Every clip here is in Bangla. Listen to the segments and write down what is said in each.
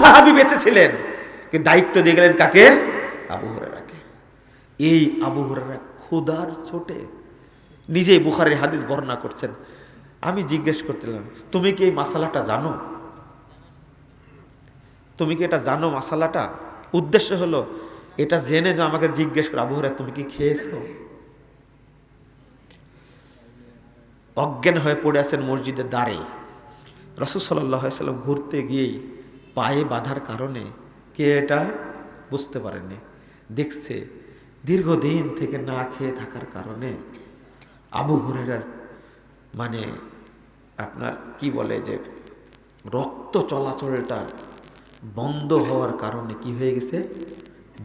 সাহাবি বেঁচে ছিলেন কিন্তু দায়িত্ব দিয়ে গেলেন কাকে? আবু হুরারাকে এই আবু হুরারা ক্ষুদার ছোটে নিজেই বুখারের হাদিস বর্ণনা করছেন। আমি জিজ্ঞেস করছিলাম তুমি কি এই মাসালাটা জানো? তুমি কি এটা জানো মাসালাটা? উদ্দেশ্য হলো, এটা জেনে যে আমাকে জিজ্ঞেস করো, আবু হুরারা তুমি কি খেয়েছো? অজ্ঞান হয়ে পড়ে আছেন মসজিদের দ্বারে। রসুল সাল্লাহ সাল্লাম ঘুরতে গিয়েই পায়ে বাঁধার কারণে কে এটা বুঝতে পারেনি দেখছে দীর্ঘদিন থেকে না খেয়ে থাকার কারণে আবু হুরেরার মানে আপনার কি বলে যে রক্ত চলাচলটা বন্ধ হওয়ার কারণে কি হয়ে গেছে?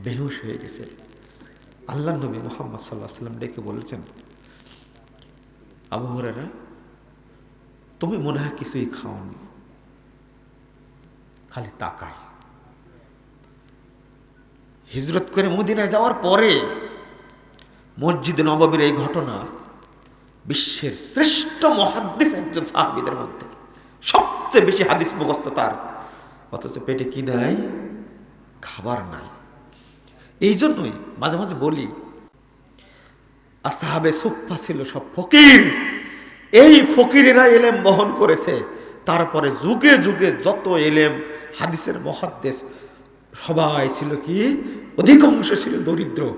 বেহুশ হয়ে গেছে। আল্লাহ নবী মোহাম্মদ সাল্লাহ সাল্লাম ডেকে বলেছেন, আবু হুরেরা তুমি মনে হয় কিছুই খাওনি। খালি তাকায় হিজরত করে মদিনায় যাওয়ার পরে মসজিদ নবাবের এই ঘটনা বিশ্বের শ্রেষ্ঠ মহাদ্দিস একজন সাহাবিদের মধ্যে, সবচেয়ে বেশি হাদিস মুখস্থ তার। অথচ পেটে কি নাই? খাবার নাই। এই জন্যই মাঝে মাঝে বলি, আসাহাবে সুফা ছিল সব ফকির। এই ফকিরেরা এলেম বহন করেছে, তারপরে যুগে যুগে যত এলেম হাদিসের মহাদ্দেশ। সবাই ছিল কি? অধিকাংশ ছিল দরিদ্র।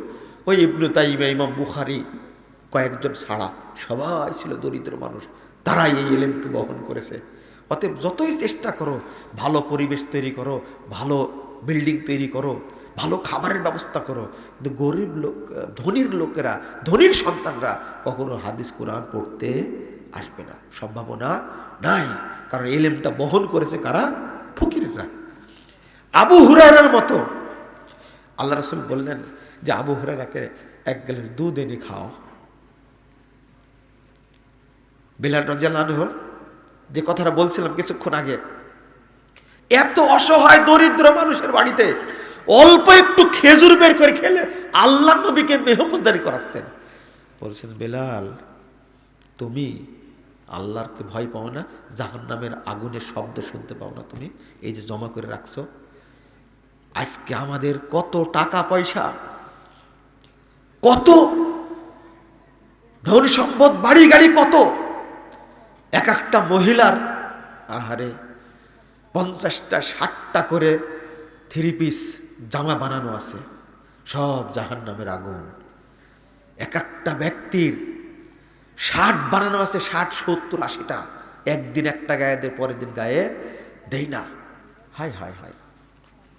ওই ইবনু তাইমা, ইমাম বুখারি, কয়েকজন ছাড়া সবাই ছিল দরিদ্র মানুষ। তারাই এই এলেমকে বহন করেছে। অতএব যতই চেষ্টা করো, ভালো পরিবেশ তৈরি করো, ভালো বিল্ডিং তৈরি করো, ভালো খাবারের ব্যবস্থা করো, কিন্তু গরিব লোক, ধনীর লোকেরা, ধনীর সন্তানরা কখনো হাদিস, কোরআন পড়তে আসবে না। সম্ভাবনা নাই। কারণ এলেমটা বহন করেছে কারা? ফকিররা। আবু হুরারার মতো। আল্লাহ রসুল বললেন যে, আবু হুরারাকে এক গ্লাস দুধ এনে খাও। বিলাল রাজিয়াল্লাহর যে কথাটা বলছিলাম কিছুক্ষণ আগে, এত অসহায়, দরিদ্র মানুষের বাড়িতে অল্প একটু খেজুর বের করে খেলে আল্লাহ নবীকে মেহমদারি করাচ্ছেন। বলছেন, বেলাল, তুমি আল্লাহরকে ভয় পাও না জাহান নামের আগুনের শব্দ শুনতে পাও না তুমি। এই যে জমা করে রাখছো। আজকে আমাদের কত টাকা পয়সা, কত ধন সম্পদ, বাড়ি গাড়ি কত। এক একটা মহিলার, আহারে, পঞ্চাশটা, ষাটটা করে থ্রি পিস জামা বানানো আছে। সব জাহান নামের আগুন। এক একটা ব্যক্তির ষাট বানানো আছে, ষাট, সত্তর, আশিটা। একদিন একটা গায়ে দেয় পরের দিন গায়ে দেই না। হাই হাই হাই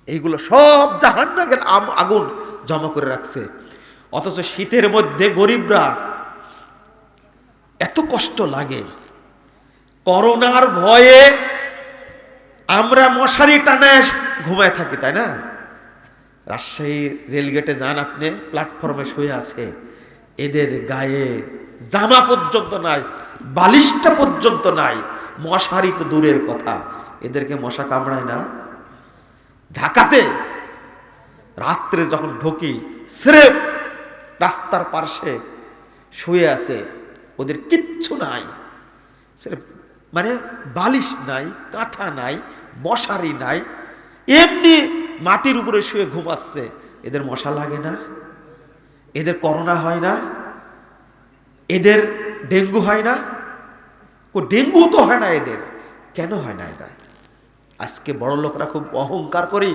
এইগুলো সব জাহান নামের আগুন জমা করে রাখছে। অথচ শীতের মধ্যে গরিবরা এত কষ্ট লাগে। করোনার ভয়ে আমরা মশারি টানে ঘুমায় থাকি, তাই না? রাজশাহীর রেলগেটে যান আপনি, প্ল্যাটফর্মে শুয়ে আছে। এদের গায়ে জামা পর্যন্ত নাই, বালিশটা পর্যন্ত নাই। মশারি তো দূরের কথা। এদেরকে মশা কামড়ায় না। ঢাকাতে রাত্রে যখন ঢুকি, স্রেফ রাস্তার পার্শ্বে শুয়ে আছে, ওদের কিচ্ছু নাই। স্রেফ মানে বালিশ নাই, কাঁথা নাই, মশারি নাই। এমনি মাটির উপরে শুয়ে ঘুমাচ্ছে। এদের মশা লাগে না? এদের করোনা হয় না? এদের ডেঙ্গু হয় না? ও ডেঙ্গু তো হয় না এদের। কেন হয় না এটা? আজকে বড় লোকরা খুব অহংকার করি।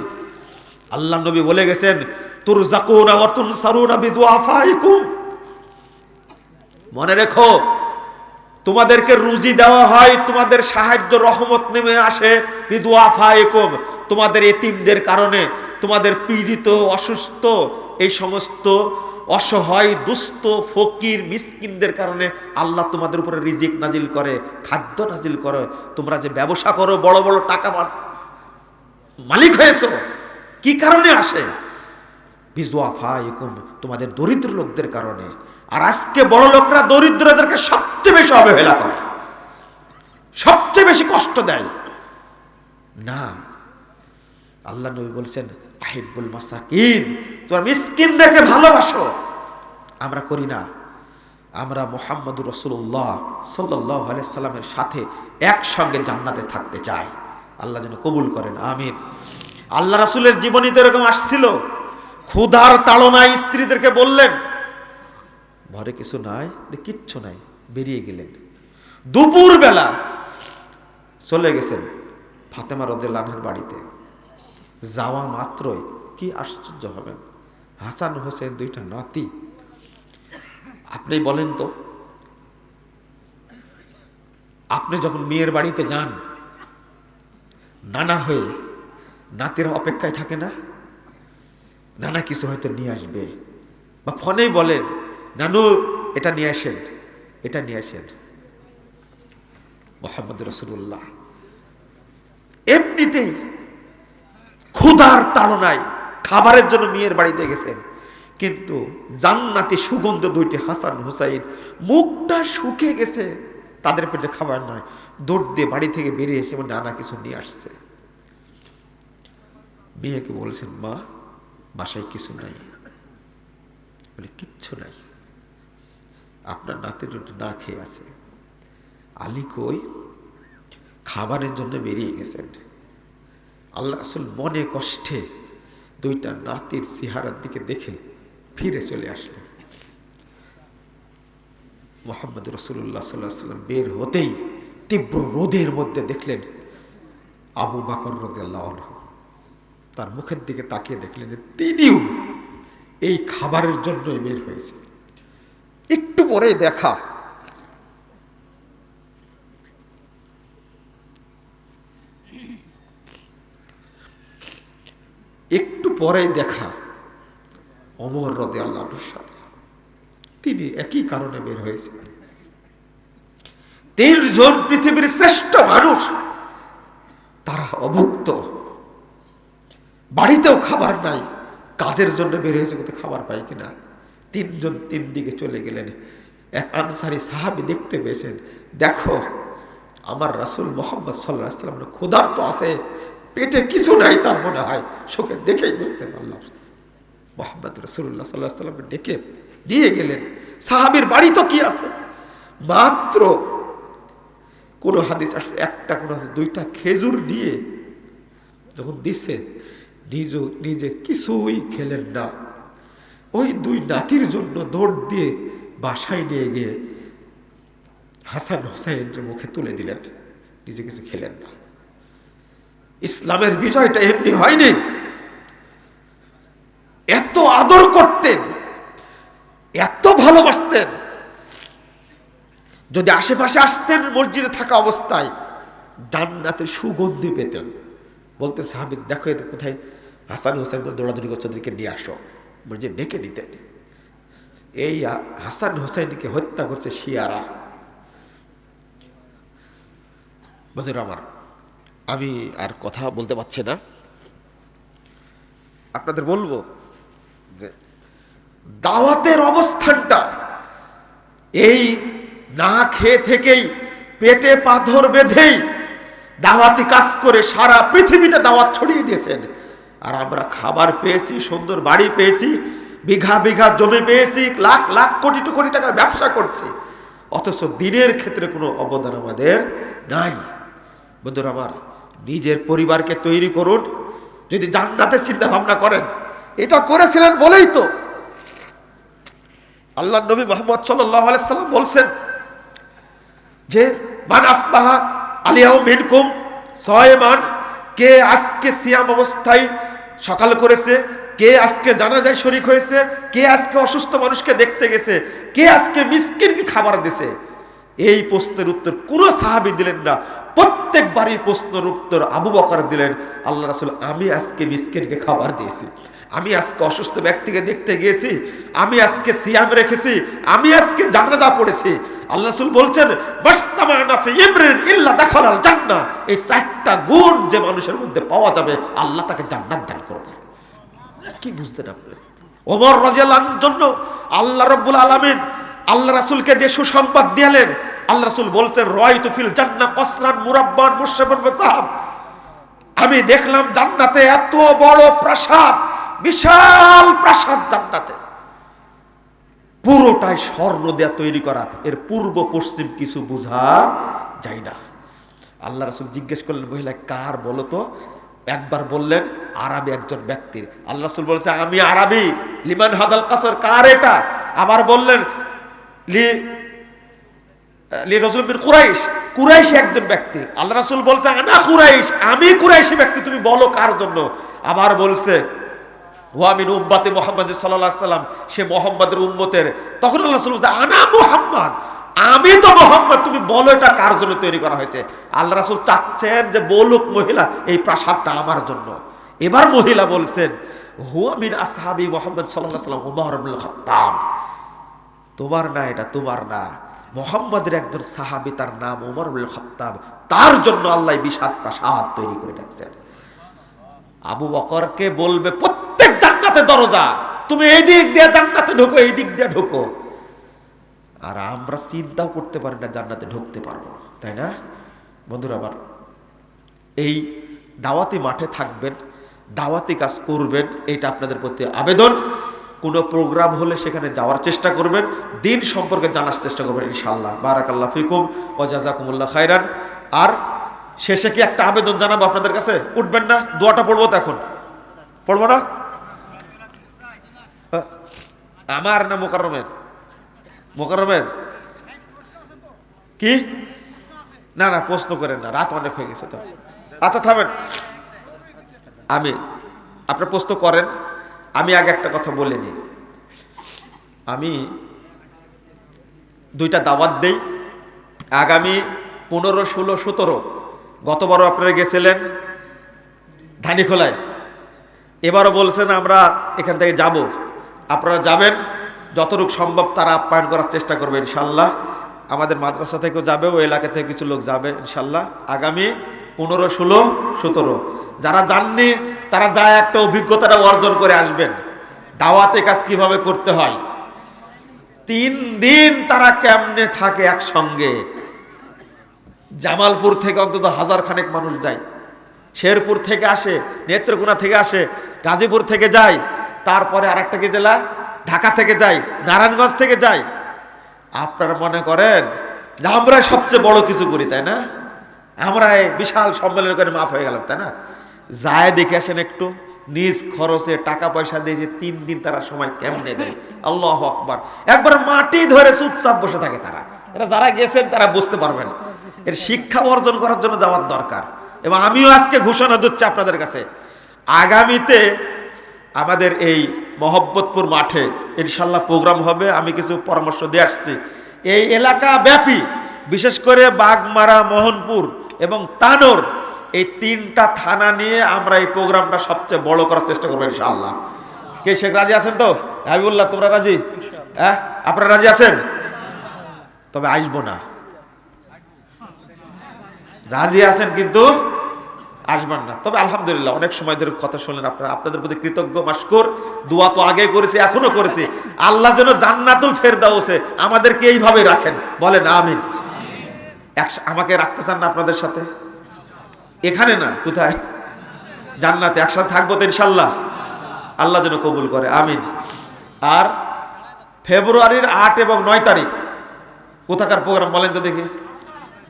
আল্লাহ নবী বলে গেছেন তোর মনে রেখো, তোমাদেরকে রুজি দেওয়া হয়, তোমাদের সাহায্য, রহমত নেমে আসে বিদুয়াফাইকুম তোমাদের এতিমদের কারণে তোমাদের পীড়িত, অসুস্থ, এই সমস্ত অসহায়, দুস্থ, ফকির, মিসকিনদের কারণে আল্লাহ তোমাদের উপরে রিজিক নাজিল করে, খাদ্য নাজিল করে। তোমরা যে ব্যবসা করো, বড় বড় টাকা মালিক হয়েছো, কি কারণে আসে? বিজুয়াফাইকুম তোমাদের দরিদ্র লোকদের কারণে। আর আজকে বড় লোকরা দরিদ্রদেরকে সবচেয়ে বেশি অবহেলা করে, সবচেয়ে বেশি কষ্ট দেয়। না, আল্লাহ নবী বলছেন আহিবুল মাসাকিন তোমার মিসকিনদেরকে ভালোবাসো। আমরা করি না। আমরা মোহাম্মদুর রসুল্লাহ সাল্লাহ সাল্লামের সাথে একসঙ্গে জান্নাতে থাকতে চাই। আল্লাহ যেন কবুল করেন আমির আল্লাহ রাসুলের জীবনী তো এরকম আসছিল। ক্ষুধার তাড়নায় স্ত্রীদেরকে বললেন ঘরে কিছু নাই বলে, কিচ্ছু নাই বেরিয়ে গেলেন। দুপুর বেলা চলে গেছেন ফাতেমা রদুল্লাহের বাড়িতে। যাওয়া মাত্রই কি আশ্চর্য হবেন? হাসান হোসেন দুইটা নাতি। আপনি বলেন তো, আপনি যখন মেয়ের বাড়িতে যান, নানা হয়ে নাতিরা অপেক্ষায় থাকে না? নানা কিছু হয়তো নিয়ে আসবে। বা ফোনেই বলেন, নানু, এটা নিয়ে আসেন, এটা নিয়ে আসেন। মোহাম্মদ রসুল্লাহ এমনিতেই ক্ষুধার তাড়নায় খাবারের জন্য মেয়ের বাড়িতে গেছেন। কিন্তু জান্নাতি সুগন্ধ দুইটি হাসান হুসাইন মুখটা শুকে গেছে। তাদের পেটে খাবার নয়, দৌড় দিয়ে বাড়ি থেকে বেরিয়ে এসে নানা কিছু নিয়ে আসছে। মেয়েকে বলছেন, মা, বাসায় কিছু নাই। বলে, কিচ্ছু নাই। আপনার নাতি দুটো না খেয়ে আছে। আলী কই? খাবারের জন্য বেরিয়ে গেছেন। আল্লাহ রাসুল মনে কষ্টে দুইটা নাতির সিহারার দিকে দেখে ফিরে চলে আসলেন মোহাম্মদ রসুল্লাহ সাল্লাহ সাল্লাম বের হতেই তীব্র রোদের মধ্যে দেখলেন আবু বাকর রদাল্লাহ তার মুখের দিকে তাকিয়ে দেখলেন যে তিনিও এই খাবারের জন্যই বের হয়েছে। একটু পরেই দেখা একটু পরেই দেখা অমর রদে আল্লাহর সাথে। তিনি একই কারণে বের হয়েছে তিনজন পৃথিবীর শ্রেষ্ঠ মানুষ, তারা অভুক্ত। বাড়িতেও খাবার নাই, কাজের জন্য বের হয়েছে কিন্তু খাবার পাই কিনা। তিনজন তিন দিকে চলে গেলেন। এক আনসারি সাহাবি দেখতে পেয়েছেন, দেখো, আমার রাসুল মোহাম্মদ সাল্লাহ সাল্লাম ক্ষুধার তো আছে পেটে কিছু নাই তার মনে হয়। শোকে দেখেই বুঝতে পারলাম। মোহাম্মদ রসুল্লাহ সাল্লাহ সাল্লামকে ডেকে নিয়ে গেলেন। সাহাবির বাড়ি তো কি আছে? মাত্র কোনো হাদিস আসছে একটা কোনো হাদিস, দুইটা খেজুর নিয়ে যখন দিচ্ছে নিজ, নিজে কিছুই খেলেন না। ওই দুই নাতির জন্য দৌড় দিয়ে বাসায় নিয়ে গিয়ে হাসান হোসাইনের মুখে তুলে দিলেন। নিজে কিছু খেলেন না। ইসলামের বিজয়টা এমনি হয়নি। এত আদর করতেন, এত ভালোবাসতেন। যদি আশেপাশে আসতেন, মসজিদে থাকা অবস্থায় জান্নাতের সুগন্ধি পেতেন। বলতে সাহাবিদ, দেখো এতে কোথায়? হাসান হোসেন দৌড়াদৌড়ি ওদেরকে নিয়ে আসো। মসজিদ ডেকে নিতেন। এই হাসান হোসেনকে হত্যা করছে শিয়ারা। বন্ধুরা আমার আমি আর কথা বলতে পারছি না। আপনাদের বলব যে দাওয়াতের অবস্থানটা এই না খেয়ে থেকেই পেটে পাথর বেঁধেই দাওয়াতি কাজ করে সারা পৃথিবীতে দাওয়াত ছড়িয়ে দিয়েছেন। আর আমরা খাবার পেয়েছি, সুন্দর বাড়ি পেয়েছি, বিঘা বিঘা জমি পেয়েছি, লাখ লাখ কোটি টু কোটি টাকার ব্যবসা করছি। অথচ দিনের ক্ষেত্রে কোনো অবদান আমাদের নাই। বন্ধুরা আমার নিজের পরিবারকে তৈরি করুন। যদি জান্নাতের চিন্তা ভাবনা করেন, এটা করেছিলেন বলেই তো। আল্লাহ নবী মোহাম্মদ সাল্লাম বলছেন যে, মান আসবাহা আলিয়াও মিনকুম সয়মান কে আজকে সিয়াম অবস্থায় সকাল করেছে, কে আজকে জানাজায় শরিক হয়েছে, কে আজকে অসুস্থ মানুষকে দেখতে গেছে, কে আজকে মিসকিনকে খাবার দিছে। এই প্রশ্নের উত্তর কোনো সাহাবি দিলেন না। প্রত্যেকবারই প্রশ্নের উত্তর আবু বকার দিলেন, আল্লাহ রাসুল, আমি আজকে মিসকিনকে খাবার দিয়েছি। আমি আজকে অসুস্থ ব্যক্তিকে দেখতে গিয়েছি। আমি আজকে সিয়াম রেখেছি। আমি আজকে জানাজা পড়েছি। আল্লাহ রাসুল বলছেন জান্না এই চারটা গুণ যে মানুষের মধ্যে পাওয়া যাবে, আল্লাহ তাকে জান্নাত দান করবে। কি বুঝতেন আপনি? ওমর রাজিয়াল্লাহ জন্য আল্লাহ রব্বুল আলমিন আল্লাহ রাসুলকে দিয়ে সুসংবাদ দিয়ালেন আল্লাহ রাসুল বলছেন রয় তুফিল জান্না কসরান মুরাব্বান মুর্শেবন সাহাব আমি দেখলাম জান্নাতে এত বড় প্রাসাদ, বিশাল প্রাসাদ জান্নাতে। পুরোটাই স্বর্ণ দেয়া তৈরি করা। এর পূর্ব পশ্চিম কিছু বোঝা যায় না। আল্লাহ রাসুল জিজ্ঞেস করলেন, মহিলা, কার বলো তো? একবার বললেন, আরবি একজন ব্যক্তির। আল্লাহ রাসূল বলেছে, আমি আরবি। লিমান হাজাল কাসর, কার এটা? আবার বললেন, লি কুরাইশ কুরাইশ আনা কুরাইশ, আমি কুরাইশি ব্যক্তি, তুমি বলো কার জন্য? আবার বলছে ওয়ামিন মোহাম্মদ সাল্লাহ সাল্লাম সে মোহাম্মদের উম্মতের। তখন আল্লাহ আনা মোহাম্মদ, আমি তো মোহাম্মদ, তুমি বলো এটা কার জন্য তৈরি করা হয়েছে? আল্লাহ রাসূল চাচ্ছেন যে বলুক মহিলা, এই প্রাসাদটা আমার জন্য। এবার মহিলা বলছেন, হুয়া মিন আসহাবি মোহাম্মদ সাল্লাহ সাল্লাম, উমর খাত্তাব। তোমার না, এটা তোমার না। মোহাম্মদের একজন সাহাবি তার নাম উমর আব্দুল খাত্তাব, তার জন্য আল্লাহ বিষাদ প্রাসাদ তৈরি করে রাখছেন। আবু বকরকে বলবে, প্রত্যেক জান্নাতে দরজা, তুমি এই দিক দিয়ে জান্নাতে ঢোকো, এই দিক দিয়ে ঢোকো। আর আমরা চিন্তাও করতে পারি না, জান্নাতে ঢুকতে পারব, তাই না? বন্ধুরা আমার, এই দাওয়াতি মাঠে থাকবেন, দাওয়াতি কাজ করবেন, এটা আপনাদের প্রতি আবেদন। কোনো প্রোগ্রাম হলে সেখানে যাওয়ার চেষ্টা করবেন, দিন সম্পর্কে জানার চেষ্টা করবেন ইনশাল্লাহ বারাকাল্লাহ ফিকুম ও জাজাকুমুল্লাহ খাইরান আর শেষে কি একটা আবেদন জানাব আপনাদের কাছে? উঠবেন না? দোয়াটা পড়ব তো এখন। পড়ব না। আমার না মোকারমের মোকারমের কি? না না, প্রশ্ন করেন না। রাত অনেক হয়ে গেছে তো। আচ্ছা থামেন। আমি আপনার প্রশ্ন করেন। আমি আগে একটা কথা বলে নিই। আমি দুইটা দাওয়াত দেই। আগামী পনেরো, ষোলো, সতেরো গতবারও আপনারা গেছিলেন ধানিখোলায়। এবারও বলছেন আমরা এখান থেকে যাব। আপনারা যাবেন, যতটুকু সম্ভব তারা আপ্যায়ন করার চেষ্টা করবে ইনশাল্লাহ। আমাদের মাদ্রাসা থেকেও যাবে ওই এলাকা থেকে কিছু লোক যাবে ইনশাল্লাহ। আগামী পনেরো, ষোলো, সতেরো। যারা জাননি, তারা যায় একটা অভিজ্ঞতাটা অর্জন করে আসবেন। দাওয়াতে কাজ কীভাবে করতে হয়? তিন দিন তারা কেমনে থাকে একসঙ্গে? জামালপুর থেকে অন্তত হাজার খানেক মানুষ যায়। শেরপুর থেকে আসে, নেত্রকোনা থেকে আসে, গাজীপুর থেকে যায়, তারপরে আরেকটা কি জেলা, ঢাকা থেকে যায়, নারায়ণগঞ্জ থেকে যায়। আপনারা মনে করেন, যে আমরা সবচেয়ে বড় কিছু করি, তাই না? আমরা বিশাল সম্মেলন করে মাফ হয়ে গেলাম, তাই না? যায় দেখে আসেন একটু, নিজ খরচে টাকা পয়সা দিয়ে যে তিন দিন তারা সময় কেমনে দেয়? আল্লাহ আকবার। একবার মাটি ধরে চুপচাপ বসে থাকে তারা। এরা যারা গেছেন তারা বুঝতে পারবেন। এর শিক্ষা অর্জন করার জন্য যাওয়ার দরকার। এবং আমিও আজকে ঘোষণা দিচ্ছি আপনাদের কাছে। আগামীতে আমাদের এই মহব্বতপুর মাঠে ইনশাল্লাহ প্রোগ্রাম হবে, আমি কিছু পরামর্শ দিয়ে আসছি। এই এলাকা ব্যাপী, বিশেষ করে বাগমারা, মোহনপুর এবং তানোর এই তিনটা থানা নিয়ে আমরা এই প্রোগ্রামটা সবচেয়ে বড় করার চেষ্টা করব ইনশাআল্লাহ। কে শেখ রাজি আছেন তো? হাবিবুল্লাহ তোমরা রাজি? হ্যাঁ? আপনারা রাজি আছেন? তবে আসব না। রাজি আছেন কিন্তু আসবেন না। তবে আলহামদুলিল্লাহ অনেক সময় ধরে কথা শুনলেন আপনারা। আপনাদের প্রতি কৃতজ্ঞ মাস্কর দোয়া তো আগে করেছি এখনও করেছি। আল্লাহ যেন জান্নাতুল ফের ফেরদাউসে আমাদেরকে এইভাবে রাখেন। বলেন আমিন। আমাকে রাখতে চান না আপনাদের সাথে? এখানে না, কোথায়? জান্নাতে, একসাথে থাকব তো ইনশাল্লাহ। আল্লাহ যেন কবুল করে, আমিন। আর ফেব্রুয়ারির আট এবং নয় তারিখ, কোথাকার প্রোগ্রাম বলেন তো দেখি।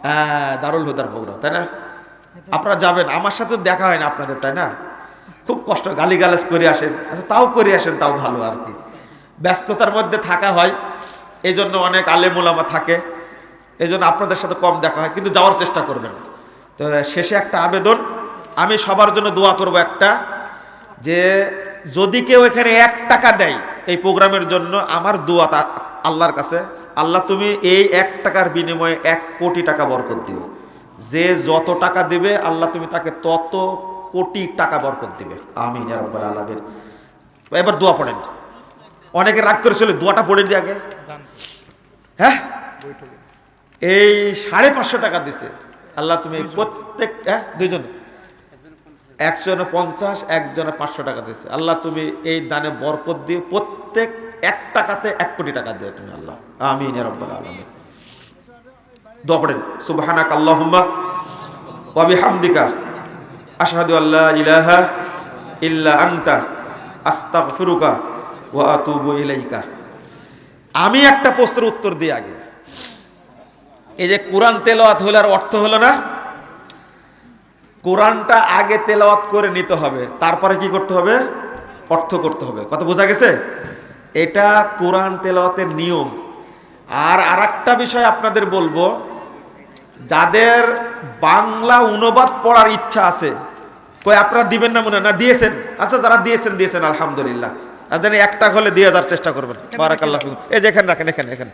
হ্যাঁ দারুল হুদার প্রোগ্রাম, তাই না? আপনারা যাবেন, আমার সাথে দেখা হয় না আপনাদের, তাই না? খুব কষ্ট গালি গালাজ করে আসেন। আচ্ছা তাও করে আসেন, তাও ভালো আর কি। ব্যস্ততার মধ্যে থাকা হয় এই জন্য অনেক আলেমুলামা থাকে। এই জন্য আপনাদের সাথে কম দেখা হয় কিন্তু যাওয়ার চেষ্টা করবেন। তো শেষে একটা আবেদন আমি সবার জন্য দোয়া করব একটা যে যদি কেউ এখানে এক টাকা দেয় এই প্রোগ্রামের জন্য আমার দোয়া তা আল্লাহর কাছে আল্লাহ তুমি এই এক টাকার বিনিময়ে এক কোটি টাকা বরকত দিও। যে যত টাকা দেবে আল্লাহ তুমি তাকে তত কোটি টাকা বরকত দিবে। আমিন রাব্বাল আলামিন। এবার দোয়া পড়েন। অনেকে রাগ করে চলে দোয়াটা পড়ে দিয়ে আগে? হ্যাঁ? এই সাড়ে পাঁচশো টাকা দিছে। আল্লাহ তুমি প্রত্যেক হ্যাঁ দুইজন। একজনে পঞ্চাশ, একজনে পাঁচশো টাকা দিচ্ছে আল্লাহ তুমি এই দানে বরকত দিয়ে প্রত্যেক এক টাকাতে এক কোটি টাকা দিও তুমি আল্লাহ। ইয়া রাব্বাল আলামিন। দোয়া পড়েন। সুবহানাক আল্লাহুম্মা ওয়া বিহামদিকা। আশহাদু আল্লা ইলাহা ইল্লা আনতা। আস্তাগফিরুকা ওয়া আতুবু ইলাইকা। আমি একটা প্রশ্নের উত্তর দিই আগে। এই যে কোরআন তেলাওয়াত হলো আর অর্থ হলো না কোরআনটা আগে তেলাওয়াত করে নিতে হবে তারপরে কি করতে হবে? অর্থ করতে হবে। কথা বোঝা গেছে? এটা কোরআন তেলাওয়াতের নিয়ম। আর আরেকটা বিষয় আপনাদের বলব যাদের বাংলা অনুবাদ পড়ার ইচ্ছা আছে কই আপনারা দিবেন না মনে হয়? না দিয়েছেন। আচ্ছা যারা দিয়েছেন দিয়েছেন আলহামদুলিল্লাহ। আর জানি একটা হলে দিয়ে যাওয়ার চেষ্টা করবেন। বারাকাল্লাহ এই যে এখানে রাখেন এখানে এখানে।